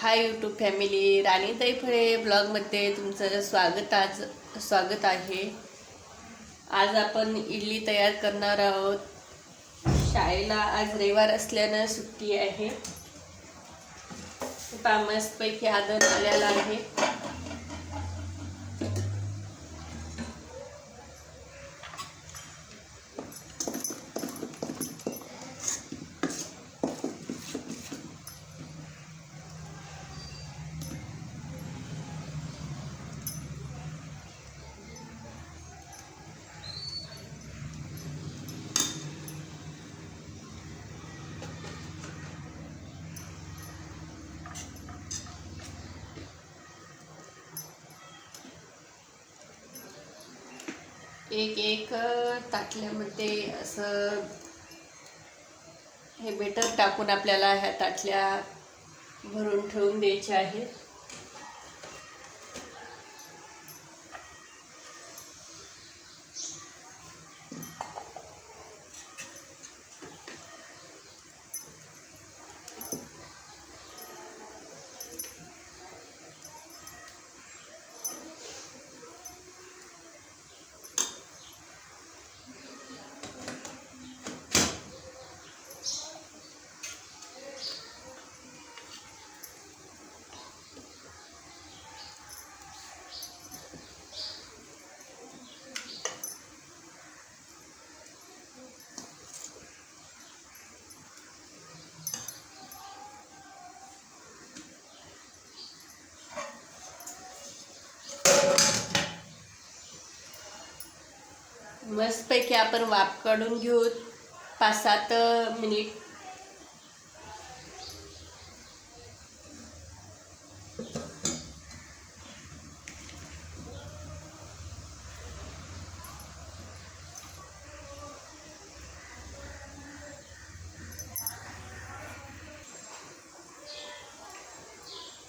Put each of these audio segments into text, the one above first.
Hi YouTube family राणी दैफळे ब्लॉगमध्ये तुमचं स्वागत आज स्वागत आहे. आज आपण इडली तयार करणार आहोत. शाळेला आज रविवार असल्यानं सुट्टी आहे. पहा मस्तपैकी आदर आलेला आहे. एक एक ताटल्यामध्ये असं हे बेटर टाकून आपल्याला ह्या ताटल्या भरून ठेवून द्यायच्या आहेत. मस्तपैकी आपण वाफ काढून घेऊ. पाच सात मिनिट.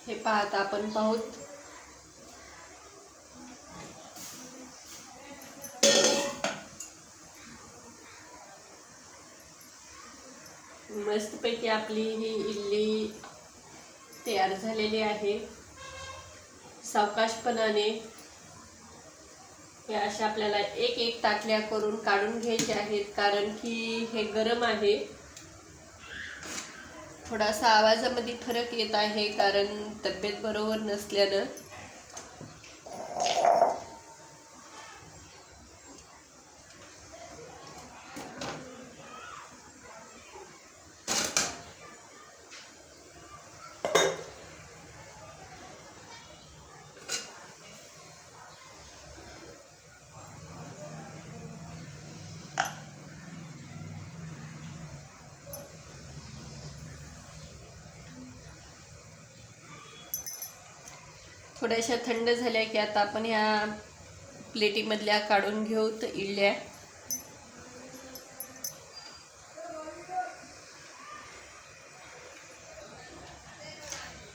हे पाहता आपण पाहूत. मस्तपैकी आपली ही इडली तयार झालेली आहे. सावकाशपणाने हे अशा आपल्याला एक एक ताटल्या करून काढून घ्यायचे आहेत कारण की हे गरम आहे. थोडासा आवाजामध्ये फरक येत आहे कारण तब्येत बरोबर नसल्यानं. थोड्याशा थंड झाल्या की आता आपण ह्या प्लेटीमधल्या काढून घेऊ तर इडल्या.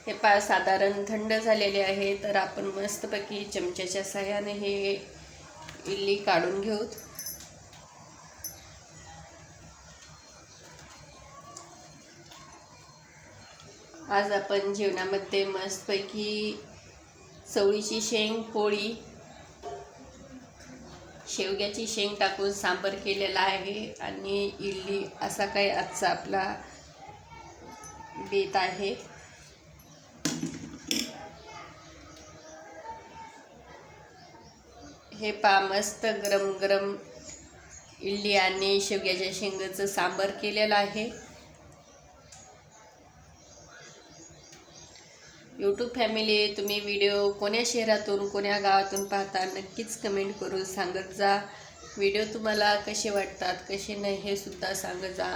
हे पा साधारण थंड झालेले आहे तर आपण मस्तपैकी चमच्याच्या सहाय्याने हे इडली काढून घेऊत आज आपण जेवणामध्ये मस्तपैकी चवळीची शेंग पोळी शेवग्याची शेंग टाकून सांबर केलेला आहे आणि इडली असा काही आजचा आपला बेत आहे. हे पा मस्त गरम गरम इडली आणि शेवग्याच्या शेंगाचं सांबर केलेलं आहे. यूट्यूब फॅमिली तुम्ही व्हिडिओ कोण्या शहरातून कोण्या गावातून पाहता नक्कीच कमेंट करून सांगत जा. व्हिडिओ तुम्हाला कसे वाटतात कसे नाही हे सुद्धा सांगत जा.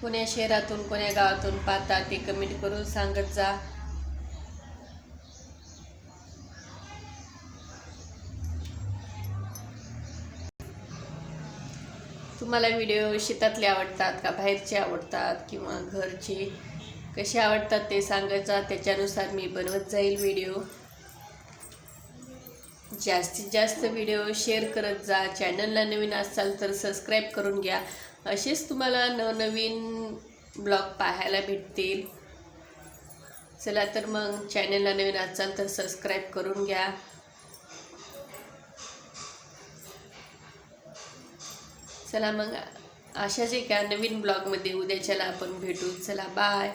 कोण्या शहरातून कोण्या गावातून पाहता ते कमेंट करून सांगत जा. तुम्हाला व्हिडिओ शेतातले आवडतात का? बाहेरचे आवडतात किंवा घरचे? कसे आवडतात ते सांगायचा? त्याच्यानुसार मी बनवत जाईल व्हिडिओ. जास्तीत जास्त व्हिडिओ शेअर करत जा. चॅनलला नवीन असाल तर सबस्क्राईब करून घ्या. असेच तुम्हाला नवनवीन ब्लॉग पाहायला भेटतील. चला तर मग चॅनलला नवीन असाल तर सबस्क्राईब करून घ्या. चला मग अशाच एका नवीन ब्लॉगमध्ये उद्याच्याला आपण भेटू. चला बाय